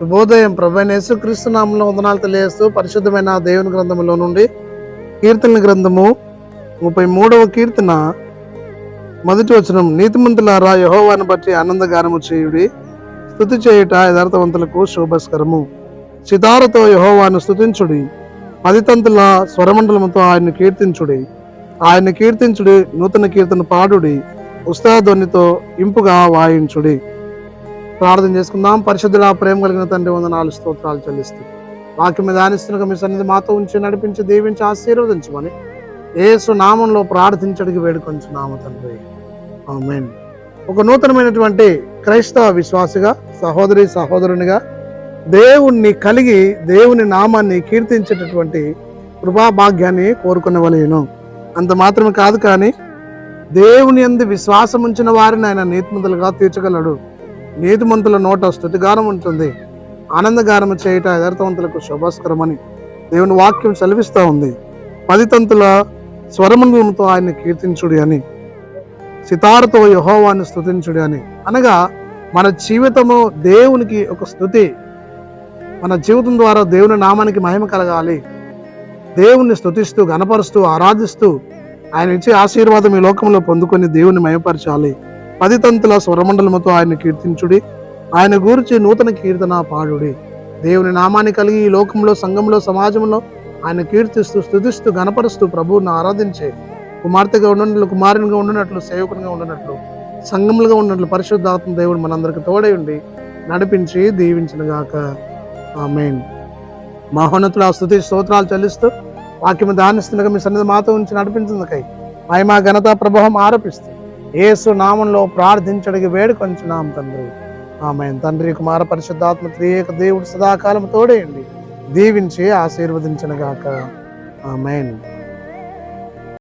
శుభోదయం ప్రభు యేసుక్రీస్తు నామంలో వందనాలు తెలియజేస్తూ పరిశుద్ధమైన దేవుని గ్రంథంలో నుండి కీర్తన గ్రంథము ముప్పై మూడవ కీర్తన మొదటి వచనం నీతిమంతులారా యహోవాను బట్టి ఆనందగానము చేయుడి. స్థుతి చేయుట యథార్థవంతులకు శోభస్కరము. సితారతో యహోవాను స్థుతించుడి. పదితంతుల స్వరమండలముతో ఆయన్ని కీర్తించుడి. ఆయన్ని కీర్తించుడి నూతన కీర్తన పాడుడి. ఉత్సాహధ్వనితో ఇంపుగా వాయించుడి. ప్రార్థన చేసుకుందాం. పరిశుద్ధుల ప్రేమ కలిగిన తండ్రి వందనాలు స్తోత్రాలు చెల్లిస్తూ వాక్యం మీద ఆనిస్తున్న మీ సన్నిధి మాతో ఉంచి నడిపించి దీవించి ఆశీర్వదించమని ఏసు నామంలో ప్రార్థించడికి వేడుకొంచున్నాము తండ్రి. మెయిన్ ఒక నూతనమైనటువంటి క్రైస్తవ విశ్వాసిగా సహోదరి సహోదరునిగా దేవుణ్ణి కలిగి దేవుని నామాన్ని కీర్తించేటటువంటి కృపాభాగ్యాన్ని కోరుకునవలేను. అంత మాత్రమే కాదు కానీ దేవుని ఎందు విశ్వాసం ఉంచిన వారిని ఆయన నీతిమంతులుగా తీర్చగలడు. నీతిమంతుల నోట స్థుతిగానం ఉంటుంది. ఆనందగానం చేయట యథార్థవంతులకు శుభాస్కరమని దేవుని వాక్యం సెలవిస్తూ ఉంది. పది తంతుల ఆయన్ని కీర్తించుడి అని సితారతో యహోవాన్ని స్థుతించుడి అని. అనగా మన జీవితము దేవునికి ఒక స్థుతి. మన జీవితం ద్వారా దేవుని నామానికి మహిమ కలగాలి. దేవుణ్ణి స్థుతిస్తూ గణపరుస్తూ ఆరాధిస్తూ ఆయన ఇచ్చే ఆశీర్వాదం ఈ లోకంలో పొందుకొని దేవుని మయపరచాలి. పదితంతుల స్వరమండలముతో ఆయన కీర్తించుడి. ఆయన గూర్చి నూతన కీర్తన పాడుడి. దేవుని నామాన్ని కలిగి ఈ లోకంలో సంఘంలో సమాజంలో ఆయన కీర్తిస్తూ స్థుతిస్తూ గణపరుస్తూ ప్రభువును ఆరాధించే కుమార్తెగా ఉండనట్లు కుమారునిగా ఉండనట్లు సేవకునిగా ఉండనట్లు సంఘములుగా ఉన్నట్లు పరిశుద్ధాత్మ దేవుడు మనందరికి తోడై ఉండి నడిపించి దీవించినగాక ఆ ఆమెన్. మహోన్నతులు ఆ స్థుతి స్తోత్రాలు చెల్లిస్తూ వాక్యము దానిస్తుండగా మీ సన్నిధి మాతో ఉంచి నడిపించిందికై మహిమా ఘనత ప్రభావం ఆరోపిస్తూ ఏసు నామంలో ప్రార్థించడికి వేడుకొంచున్నాం తండ్రి. ఆమె తండ్రి కుమార పరిశుద్ధాత్మ త్రియేక దేవుడు సదాకాలం తోడేయండి దీవించి ఆశీర్వదించనుగాక ఆమెన్.